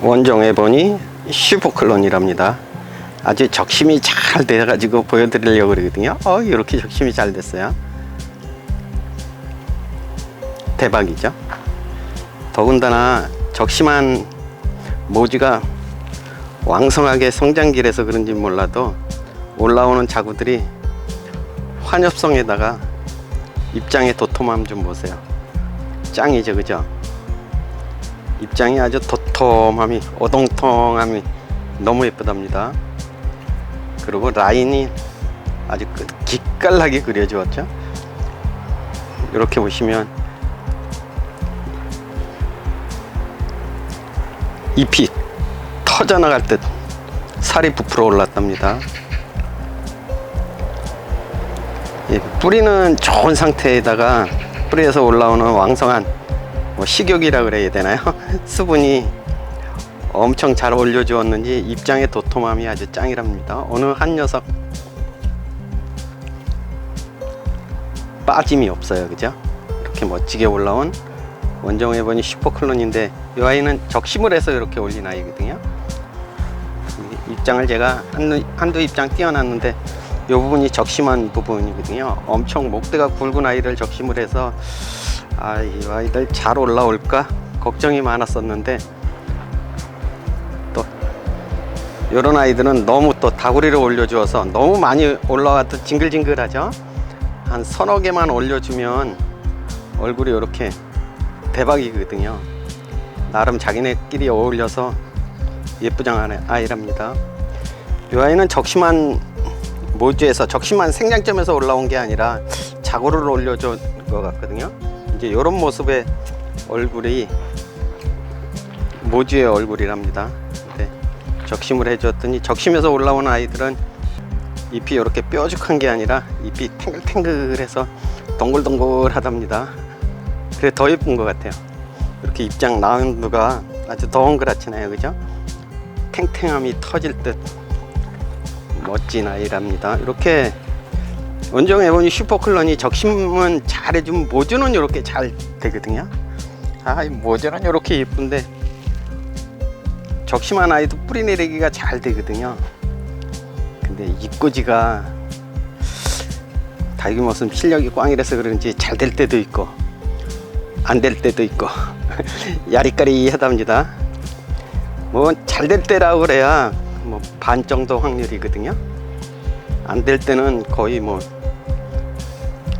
원종 에보니 슈퍼클론이랍니다. 아주 적심이 잘 돼가지고 보여드리려고 그러거든요. 어, 이렇게 적심이 잘 됐어요. 대박이죠. 더군다나 적심한 모지가 왕성하게 성장기라서 그런지 몰라도 올라오는 자구들이 환엽성에다가 입장의 도톰함 좀 보세요. 짱이죠, 그죠? 입장이 아주 도톰함이 오동통함이 너무 예쁘답니다. 그리고 라인이 아주 끝- 기깔나게 그려주었죠. 이렇게 보시면 잎이 터져나갈 듯 살이 부풀어 올랐답니다. 예, 뿌리는 좋은 상태에다가 뿌리에서 올라오는 왕성한 뭐 식욕이라 그래야 되나요? 수분이 엄청 잘 올려주었는지 입장의 도톰함이 아주 짱이랍니다. 어느 한 녀석 빠짐이 없어요, 그죠? 이렇게 멋지게 올라온 원정 해보니 슈퍼클론인데 이 아이는 적심을 해서 이렇게 올린 아이거든요. 이 입장을 제가 한두, 한두 입장 띄워놨는데 이 부분이 적심한 부분이거든요. 엄청 목대가 굵은 아이를 적심을 해서 아, 이 아이들 잘 올라올까 걱정이 많았었는데 또 이런 아이들은 너무 또 다구리를 올려주어서 너무 많이 올라와도 징글징글하죠. 한 서너 개만 올려주면 얼굴이 이렇게 대박이거든요. 나름 자기네끼리 어울려서 예쁘장한 아이랍니다. 이 아이는 적심한 모주에서 적심한 생장점에서 올라온 게 아니라 자고를 올려준 것 같거든요. 이제 이런 모습의 얼굴이 모주의 얼굴이랍니다. 근데 적심을 해줬더니 적심에서 올라온 아이들은 잎이 이렇게 뾰족한 게 아니라 잎이 탱글탱글해서 동글동글하답니다. 그래 더 예쁜 것 같아요. 이렇게 입장 라운드가 아주 동그랗잖아요, 그죠? 탱탱함이 터질 듯 멋진 아이랍니다. 이렇게 원정 에보니 슈퍼클론이 적심은 잘해주면 모주는 이렇게 잘 되거든요. 아, 이 모주는 이렇게 예쁜데 적심한 아이도 뿌리 내리기가 잘 되거든요. 근데 입꼬지가 모습 실력이 꽝이라서 그런지 잘 될 때도 있고 안 될 때도 있고 야리까리 하답니다. 뭐 잘 될 때라고 그래야 뭐 반 정도 확률이거든요. 안 될 때는 거의 뭐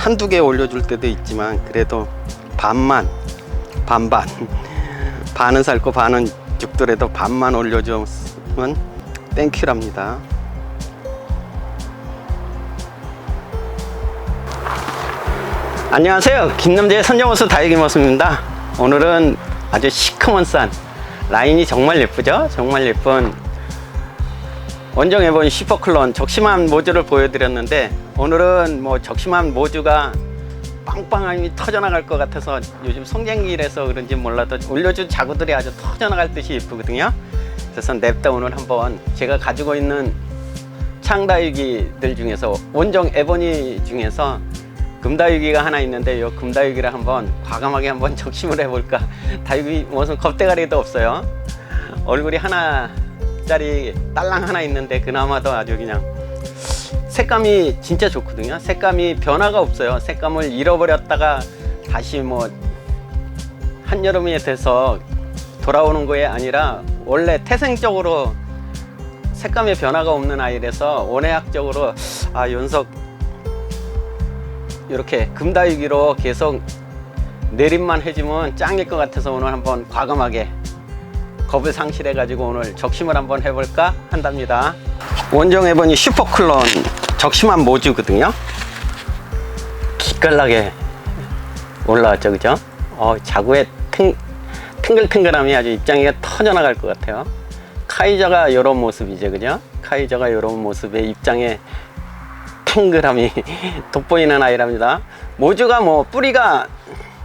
한두 개 올려줄 때도 있지만 그래도 반만 반반 반은 삶고 반은 죽더라도 반만 올려주면 땡큐랍니다. 안녕하세요. 김남재의 선정호수 다육이 모습입니다. 오늘은 아주 시커먼 산 라인이 정말 예쁘죠? 정말 예쁜 원정 해본 슈퍼클론 적심한 모주를 보여드렸는데 오늘은 뭐 적심한 모주가 빵빵함이 터져나갈 것 같아서 요즘 성장기라서 그런지 몰라도 올려준 자구들이 아주 터져나갈 듯이 예쁘거든요. 그래서 냅다 오늘 한번 제가 가지고 있는 창다육이들 중에서 원정 에보니 중에서 금다육이가 하나 있는데 이 금다육이를 한번 과감하게 한번 적심을 해볼까 다육이 무슨 겁대가리도 없어요 얼굴이 하나 짜리 딸랑 하나 있는데 그나마도 아주 그냥 색감이 진짜 좋거든요. 색감이 변화가 없어요. 색감을 잃어버렸다가 다시 뭐 한여름이 돼서 돌아오는 거에 아니라 원래 태생적으로 색감의 변화가 없는 아이라서 원예학적으로 아 연석 이렇게 금다육이로 계속 내림만 해주면 짱일 것 같아서 오늘 한번 과감하게 겁을 상실해 가지고 오늘 적심을 한번 해볼까 한답니다. 원정 해보니 슈퍼클론 적심한 모주거든요. 기깔나게 올라왔죠 그죠? 어, 자구의 탱, 탱글탱글함이 아주 입장이 터져나갈 것 같아요. 카이저가 이런 모습이죠 그죠? 카이저가 이런 모습의 입장에 탱글함이 돋보이는 아이랍니다. 모주가 뭐 뿌리가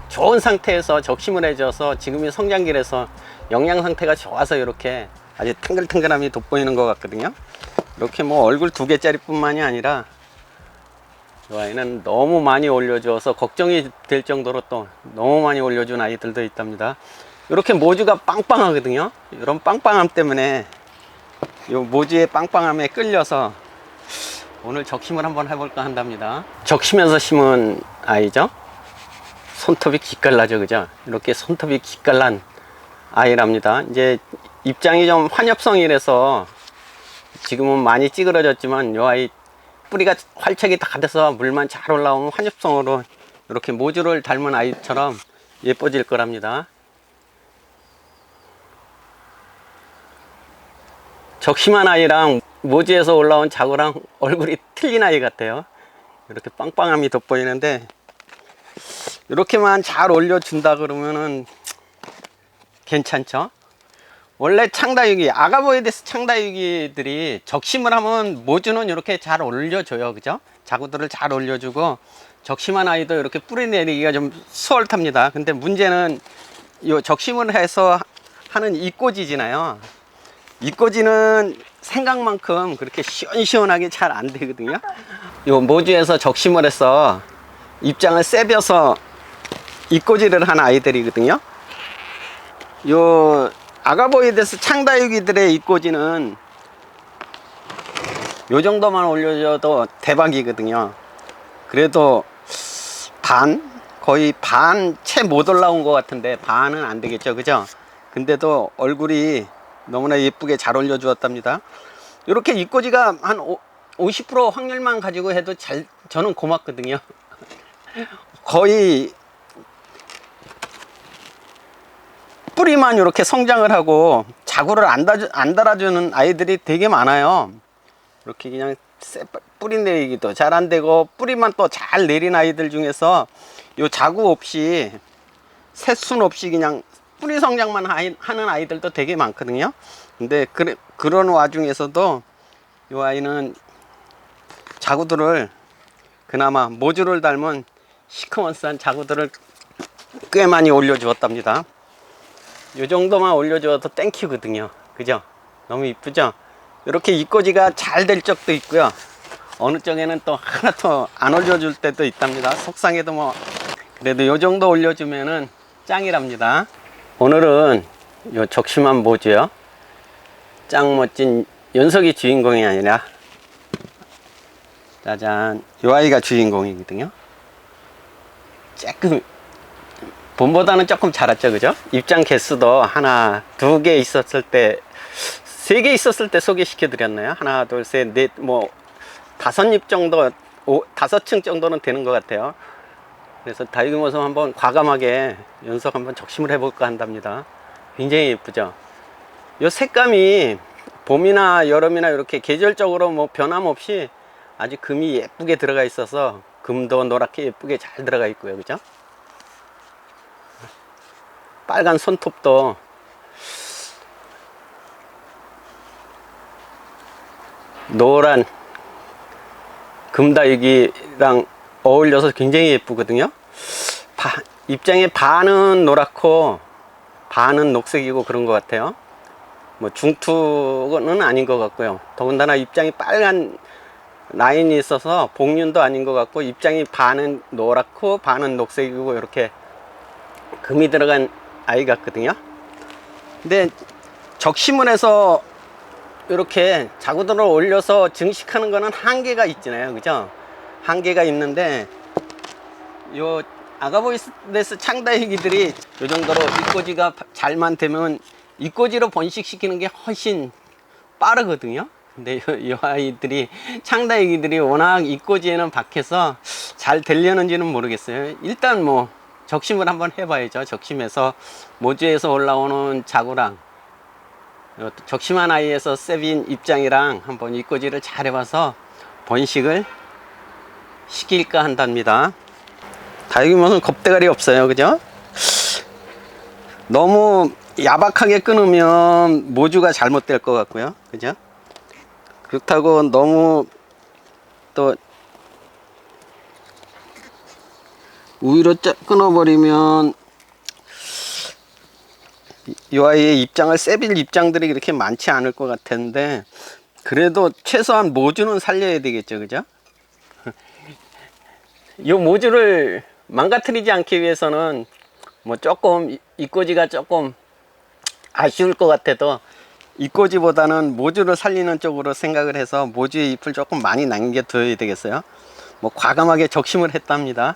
좋은 상태에서 적심을 해줘서 지금이 성장기라서 영양 상태가 좋아서 이렇게 아주 탱글탱글함이 돋보이는 것 같거든요. 이렇게 뭐 얼굴 두 개짜리 뿐만이 아니라 이 아이는 너무 많이 올려줘서 걱정이 될 정도로 또 너무 많이 올려준 아이들도 있답니다. 이렇게 모주가 빵빵하거든요. 이런 빵빵함 때문에 이 모주의 빵빵함에 끌려서 오늘 적심을 한번 해볼까 한답니다. 적시면서 심은 아이죠. 손톱이 기깔나죠, 그죠? 이렇게 손톱이 기깔난 아이랍니다. 이제 입장이 좀 환엽성이라서 지금은 많이 찌그러졌지만 이 아이 뿌리가 활착이 다 돼서 물만 잘 올라오면 환엽성으로 이렇게 모주를 닮은 아이처럼 예뻐질 거랍니다. 적심한 아이랑 모지에서 올라온 자구랑 얼굴이 틀린 아이 같아요. 이렇게 빵빵함이 돋보이는데 이렇게만 잘 올려준다 그러면은 괜찮죠? 원래 창다육이 아가보이데스 창다육이들이 적심을 하면 모주는 이렇게 잘 올려줘요, 그죠? 자구들을 잘 올려주고 적심한 아이도 이렇게 뿌리 내리기가 좀 수월합니다. 근데 문제는 이 적심을 해서 하는 이꼬지잖아요. 이꼬지는 생각만큼 그렇게 시원시원하게 잘 안 되거든요. 요 모주에서 적심을 해서 입장을 세벼서 이꼬지를 한 아이들이거든요. 요 아가보이데스 창다육이들의 이꼬지는 요 정도만 올려줘도 대박이거든요. 그래도 반 거의 반 채 못 올라온 것 같은데 반은 안 되겠죠, 그죠? 근데도 얼굴이 너무나 예쁘게 잘 올려 주었답니다. 이렇게 이꼬지가 한 50% 확률만 가지고 해도 잘 저는 고맙거든요. 거의 뿌리만 이렇게 성장을 하고 자구를 안, 달, 안 달아주는 아이들이 되게 많아요. 이렇게 그냥 쎄- 뿌리 내리기도 잘 안 되고 뿌리만 또 잘 내린 아이들 중에서 요 자구 없이 새순 없이 그냥 뿌리 성장만 하는 아이들도 되게 많거든요. 근데 그, 그런 와중에서도 이 아이는 자구들을 그나마 모주를 닮은 시커먼스한 자구들을 꽤 많이 올려주었답니다. 이 정도만 올려줘도 땡큐거든요. 그죠? 너무 이쁘죠? 이렇게 이꼬지가 잘 될 적도 있고요. 어느 쪽에는 또 하나도 안 올려줄 때도 있답니다. 속상해도 뭐 그래도 이 정도 올려주면은 짱이랍니다. 오늘은 요 적심한 모주요. 짱 멋진 연석이 주인공이 아니라 짜잔 요 아이가 주인공이거든요. 조금 봄보다는 조금 자랐죠, 그죠? 입장 개수도 하나, 두 개 있었을 때, 세 개 있었을 때 소개시켜 드렸나요? 하나, 둘, 셋, 넷, 뭐, 다섯 잎 정도, 오, 다섯 층 정도는 되는 것 같아요. 그래서 모습 한번 과감하게 연속 한번 적심을 해볼까 한답니다. 굉장히 예쁘죠? 요 색감이 봄이나 여름이나 이렇게 계절적으로 뭐 변함없이 아주 금이 예쁘게 들어가 있어서 금도 노랗게 예쁘게 잘 들어가 있고요. 그죠? 빨간 손톱도 노란 금다육이랑 어울려서 굉장히 예쁘거든요. 바- 입장에 반은 노랗고 반은 녹색이고 그런 것 같아요. 뭐 중투는 아닌 것 같고요. 더군다나 입장이 빨간 라인이 있어서 복륜도 아닌 것 같고 입장이 반은 노랗고 반은 녹색이고 이렇게 금이 들어간 아이 같거든요. 근데 해서 이렇게 자구들을 올려서 증식하는 거는 한계가 있잖아요. 그죠? 한계가 있는데 요 아가보이스데스 창다이기들이 요 정도로 이꼬지가 잘만 되면 이꼬지로 번식시키는 게 훨씬 빠르거든요. 근데 요, 요 아이들이 창다이기들이 워낙 이꼬지에는 박해서 잘 되려는지는 모르겠어요. 일단 뭐 적심을 한번 해봐야죠. 적심해서 모주에서 올라오는 자구랑 요 적심한 아이에서 세빈 입장이랑 한번 이꼬지를 잘 해봐서 번식을 시킬까 한답니다. 다육이모는 겁대가리 없어요. 그죠? 너무 야박하게 끊으면 모주가 잘못될 것 같고요. 그죠? 그렇다고 너무 또 우위로 짜- 끊어버리면 이- 이 아이의 입장을 세빌 입장들이 그렇게 많지 않을 것 같은데 그래도 최소한 모주는 살려야 되겠죠 그죠 이 모주를 망가뜨리지 않기 위해서는 뭐 조금 이- 이꼬지가 조금 아쉬울 것 같아도 이꼬지보다는 모주를 살리는 쪽으로 생각을 해서 모주의 잎을 조금 많이 남겨둬야 되겠어요. 뭐 과감하게 적심을 했답니다.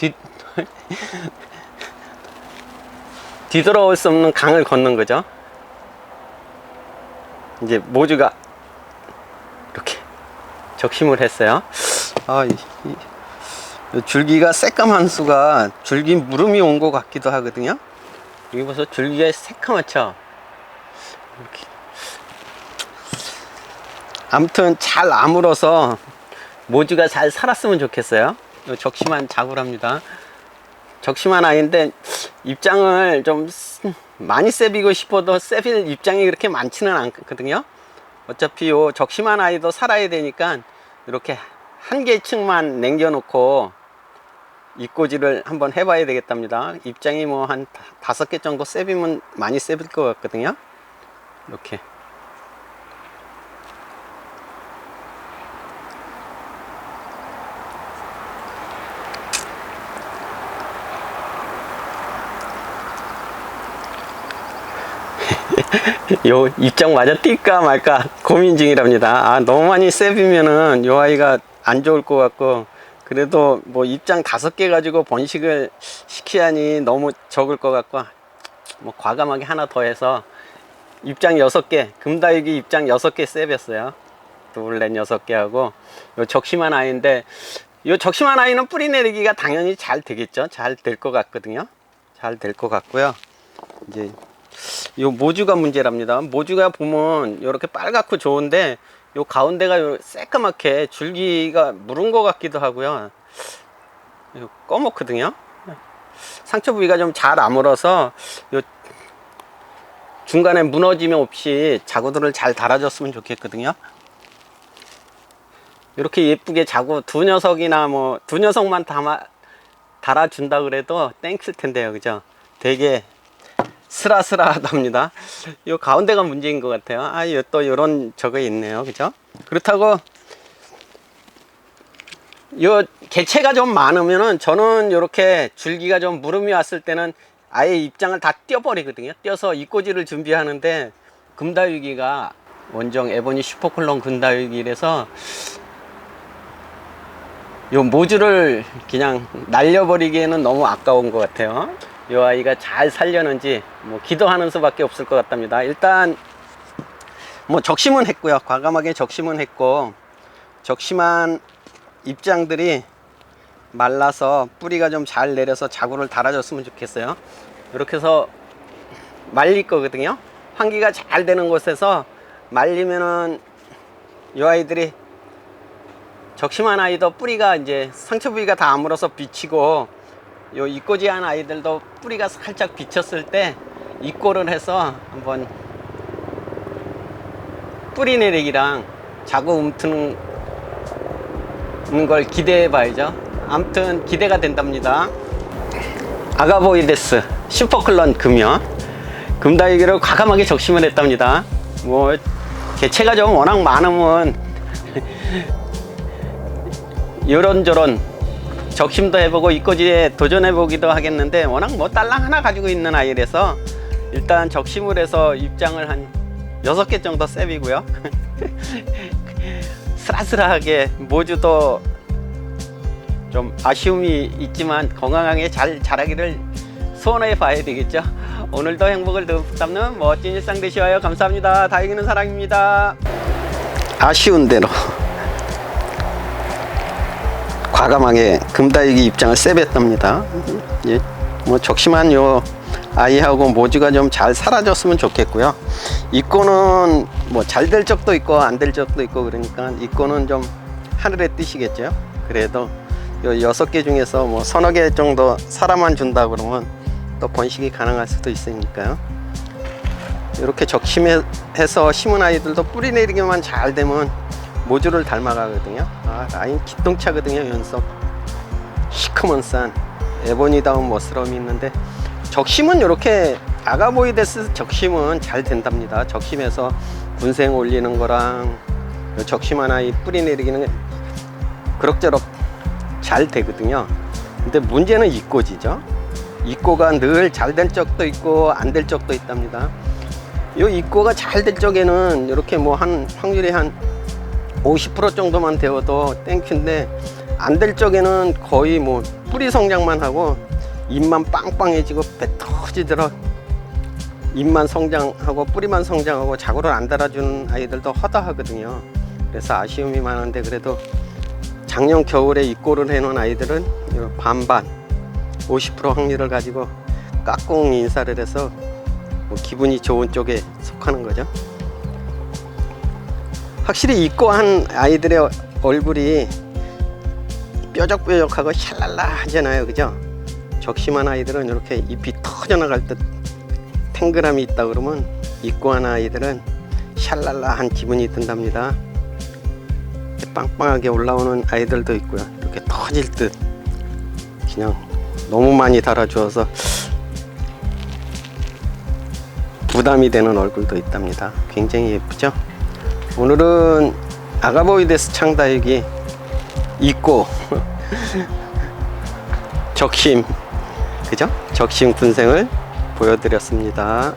뒤 뒤돌아올 수 없는 강을 걷는 거죠. 이제 모주가 이렇게 적심을 했어요. 아, 이, 이- 이 줄기가 새까만 수가 줄기 무름이 온 것 같기도 하거든요. 여기 보세요. 줄기가 새까맣죠? 이렇게. 아무튼 잘 아물어서 모주가 잘 살았으면 좋겠어요. 요 적심한 자구랍니다. 적심한 아이인데 입장을 좀 쓰- 많이 세비고 싶어도 세빌 입장이 그렇게 많지는 않거든요. 어차피 요 적심한 아이도 살아야 되니까 이렇게 한 개층만 남겨놓고 입꼬지를 한번 해봐야 되겠답니다. 입장이 뭐 한 다섯 개 정도 세비면 많이 세빌 것 같거든요. 이렇게. 요 입장 맞아 뛸까 말까 고민 중이랍니다. 아 너무 많이 세비면은 요 아이가 안 좋을 것 같고 그래도 뭐 입장 다섯 개 가지고 번식을 시키자니 너무 적을 것 같고 뭐 과감하게 하나 더 해서 입장 여섯 개 금다육이 입장 여섯 개 세볐어요. 둘넷 여섯 개 하고 요 적심한 아이인데 요 적심한 아이는 뿌리 내리기가 당연히 잘 되겠죠. 잘 될 것 같거든요. 잘 될 것 같고요. 이제 요 모주가 문제랍니다. 모주가 보면 이렇게 빨갛고 좋은데 요 가운데가 요 새까맣게 줄기가 무른 것 같기도 하고요. 요 꺼먹거든요. 상처 부위가 좀 잘 아물어서 요 중간에 무너짐 없이 자구들을 잘 달아줬으면 좋겠거든요. 이렇게 예쁘게 자구 두 녀석이나 뭐 두 녀석만 담아 달아준다 그래도 땡칠 텐데요, 그죠? 되게 스라스라하답니다. 요 가운데가 문제인 것 같아요. 아, 요또 요런 저거 있네요. 그죠? 그렇다고 요 개체가 좀 많으면은 저는 요렇게 줄기가 좀 무름이 왔을 때는 아예 입장을 다 떼어버리거든요. 떼어서 이꼬지를 준비하는데 금다육이가 원정 에보니 슈퍼클론 금다육이라서 요 모주를 그냥 날려버리기에는 너무 아까운 것 같아요. 요 아이가 잘 살려는지 뭐 기도하는 수밖에 없을 것 같답니다. 일단 뭐 적심은 했고요. 과감하게 적심은 했고 적심한 입장들이 말라서 뿌리가 좀 잘 내려서 자구를 달아줬으면 좋겠어요. 이렇게 해서 말릴 거거든요. 환기가 잘 되는 곳에서 말리면은 이 아이들이 적심한 아이도 뿌리가 이제 상처 부위가 다 아물어서 비치고 요 이꼬지한 아이들도 뿌리가 살짝 비쳤을 때 이꼬를 해서 한번 뿌리 내리기랑 자구 움트는 걸 기대해 봐야죠. 아무튼 기대가 된답니다. 아가보이데스 슈퍼클론 금연 금다이기를 과감하게 적심을 했답니다. 뭐 개체가 좀 워낙 많으면 이런저런 적심도 해보고 이꼬지에 도전해보기도 하겠는데 워낙 뭐 딸랑 하나 가지고 있는 아이라서 일단 적심을 해서 입장을 한 여섯 개 정도 세비고요. 스라스라하게 모주도 좀 아쉬움이 있지만 건강하게 잘 자라기를 소원해 봐야 되겠죠. 오늘도 행복을 담는 멋진 일상 되시와요. 감사합니다. 다이기는 사랑입니다. 아쉬운 대로 과감하게 금다육이 입장을 세뱉답니다. 예, 뭐 적심한 요 아이하고 모주가 좀 잘 사라졌으면 좋겠고요. 이 거는 뭐 잘 될 적도 있고 안 될 적도 있고 그러니까 이 거는 좀 하늘의 뜻이겠죠. 그래도 요 여섯 개 중에서 뭐 서너 개 정도 사람만 준다 그러면 또 번식이 가능할 수도 있으니까요. 이렇게 적심해서 심은 아이들도 뿌리 내리기만 잘 되면 모주를 닮아가거든요. 아, 라인 기똥차거든요, 연속. 시커먼 산, 에보니다운 멋스러움이 있는데, 적심은 이렇게 아가보이데스 적심은 잘 된답니다. 적심해서 군생 올리는 거랑 요 적심한 아이 뿌리 내리기는 그럭저럭 잘 되거든요. 근데 문제는 입꼬지죠. 입꼬가 늘 잘 될 적도 있고 안 될 적도 있답니다. 이 입꼬가 잘 될 적에는 이렇게 뭐 한 확률이 한 50% 정도만 되어도 땡큐인데 안 될 적에는 거의 뭐 뿌리 성장만 하고 잎만 빵빵해지고 배 터지도록 잎만 성장하고 뿌리만 성장하고 자구를 안 달아주는 아이들도 허다하거든요. 그래서 아쉬움이 많은데 그래도 작년 겨울에 입고를 해놓은 아이들은 요 반반 50% 확률을 가지고 깍꿍 인사를 해서 뭐 기분이 좋은 쪽에 속하는 거죠. 확실히 입고 한 아이들의 얼굴이 뾰족뾰족하고 샬랄라 하잖아요. 그죠? 적심한 아이들은 이렇게 잎이 터져 나갈 듯 탱글함이 있다 그러면 입고 한 아이들은 샬랄라한 기분이 든답니다. 빵빵하게 올라오는 아이들도 있고요. 이렇게 터질 듯 그냥 너무 많이 달아주어서 부담이 되는 얼굴도 있답니다. 굉장히 예쁘죠? 오늘은 아가보이데스 창다육이 있고 적심 그죠? 적심 군생을 보여드렸습니다.